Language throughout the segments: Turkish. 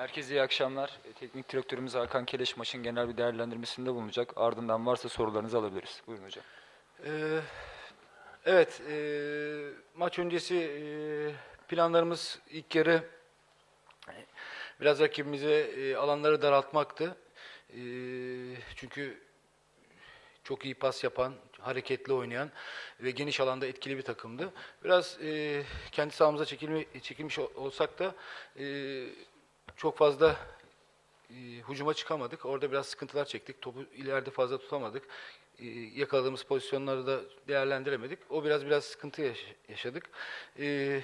Herkese iyi akşamlar. E, Teknik direktörümüz Hakan Keleş maçın genel bir değerlendirmesinde bulunacak. Ardından varsa sorularınızı alabiliriz. Buyurun hocam. Ee, evet, e, maç öncesi e, planlarımız ilk yarı e, biraz rakibimize e, alanları daraltmaktı. E, çünkü çok iyi pas yapan, hareketli oynayan ve geniş alanda etkili bir takımdı. Biraz e, kendi sahamıza çekilmiş ol- olsak da e, çok fazla e, hücuma çıkamadık. Orada biraz sıkıntılar çektik. Topu ileride fazla tutamadık. E, yakaladığımız pozisyonları da değerlendiremedik. O biraz biraz sıkıntı yaş- yaşadık. E,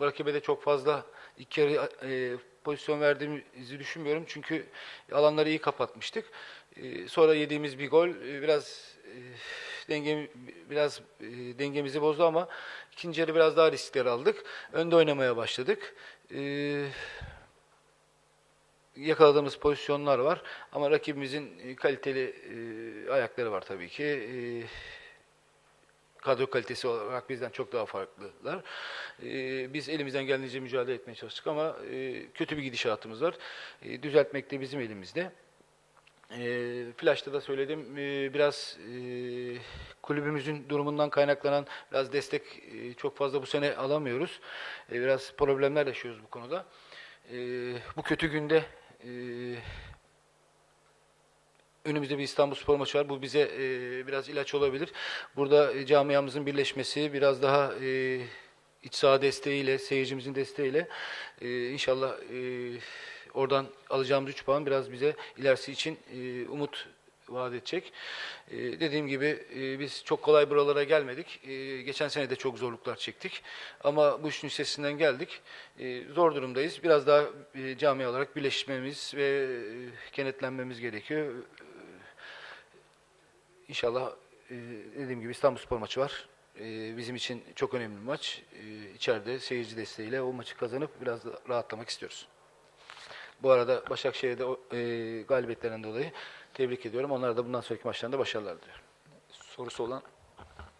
rakibe çok fazla ilk yarı e, pozisyon verdiğimizi düşünmüyorum. Çünkü alanları iyi kapatmıştık. E, sonra yediğimiz bir gol e, biraz e, denge biraz e, dengemizi bozdu ama ikinci yarı biraz daha riskler aldık. Önde oynamaya başladık. E, yakaladığımız pozisyonlar var ama rakibimizin e, kaliteli e, ayakları var tabii ki. E, kadro kalitesi olarak bizden çok daha farklılar. E, biz elimizden geldiğince mücadele etmeye çalıştık ama e, kötü bir gidişatımız var. E, düzeltmek de bizim elimizde. E, Flash'ta da söyledim e, biraz e, kulübümüzün durumundan kaynaklanan biraz destek e, çok fazla bu sene alamıyoruz. E, biraz problemler yaşıyoruz bu konuda. E, bu kötü günde e, önümüzde bir İstanbul Spor maçı var. Bu bize e, biraz ilaç olabilir. Burada e, camiamızın birleşmesi biraz daha e, iç saha desteğiyle, seyircimizin desteğiyle e, inşallah e, oradan alacağımız 3 puan biraz bize ilerisi için e, umut vaat edecek. E, dediğim gibi e, biz çok kolay buralara gelmedik. E, geçen sene de çok zorluklar çektik. Ama bu işin üstesinden geldik. E, zor durumdayız. Biraz daha e, cami olarak birleşmemiz ve e, kenetlenmemiz gerekiyor. İnşallah e, dediğim gibi İstanbul Spor maçı var. E, bizim için çok önemli bir maç. E, içeride seyirci desteğiyle o maçı kazanıp biraz rahatlamak istiyoruz. Bu arada Başakşehir'de e, galibiyetlerinden dolayı tebrik ediyorum. Onlara da bundan sonraki maçlarında başarılar diliyorum. Sorusu olan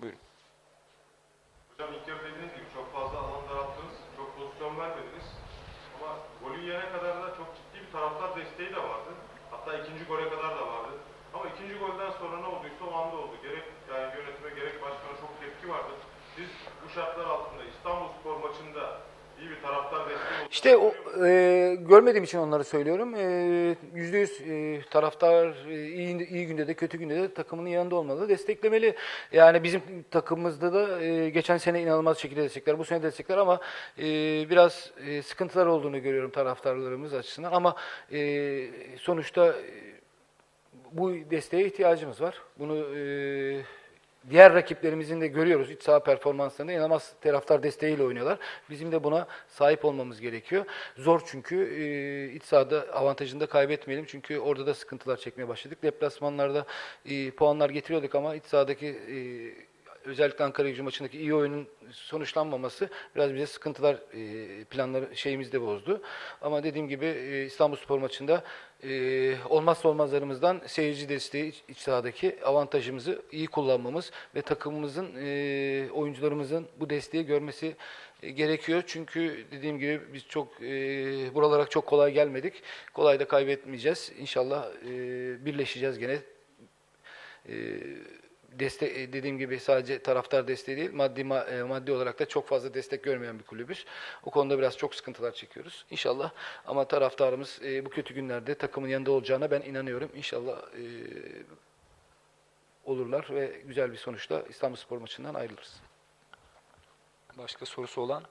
buyurun. Hocam ilk yarı dediğiniz gibi çok fazla alan daralttınız, çok pozisyon vermediniz. Ama golü yene kadar da çok ciddi bir taraftar desteği de vardı. Hatta ikinci gole kadar da vardı. Ama ikinci golden sonra ne olduysa o anda oldu. Gerek yani yönetime gerek başkana çok tepki vardı. Siz bu şartlar altında İstanbul Spor maçında iyi bir taraftar desteği olduğunu İşte o, e, görmediğim için onları söylüyorum. E, Yüzde yüz e, taraftar e, iyi, iyi günde de kötü günde de takımının yanında olmalı, desteklemeli. Yani bizim takımımızda da e, geçen sene inanılmaz şekilde destekler, bu sene destekler ama e, biraz e, sıkıntılar olduğunu görüyorum taraftarlarımız açısından. Ama e, sonuçta e, bu desteğe ihtiyacımız var. Bunu e, diğer rakiplerimizin de görüyoruz. İç saha performanslarında inanılmaz taraftar desteğiyle oynuyorlar. Bizim de buna sahip olmamız gerekiyor. Zor çünkü e, iç sahada avantajını da kaybetmeyelim. Çünkü orada da sıkıntılar çekmeye başladık. Deplasmanlarda e, puanlar getiriyorduk ama iç sahadaki e, özellikle Ankara gücü maçındaki iyi oyunun sonuçlanmaması biraz bize sıkıntılar e, planları şeyimizde bozdu. Ama dediğim gibi e, İstanbul Spor maçında e, olmazsa olmazlarımızdan seyirci desteği iç, sahadaki avantajımızı iyi kullanmamız ve takımımızın oyuncularımızın bu desteği görmesi gerekiyor. Çünkü dediğim gibi biz çok e, buralara çok kolay gelmedik. Kolay da kaybetmeyeceğiz. İnşallah birleşeceğiz gene. E, destek e, dediğim gibi sadece taraftar desteği değil, maddi ma- e, maddi olarak da çok fazla destek görmeyen bir kulübüz. O konuda biraz çok sıkıntılar çekiyoruz. İnşallah ama taraftarımız e, bu kötü günlerde takımın yanında olacağına ben inanıyorum. İnşallah e, olurlar ve güzel bir sonuçla İstanbulspor maçından ayrılırız. Başka sorusu olan?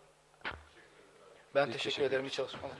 Ben teşekkür teşekkür ederim. İyi çalışmalar.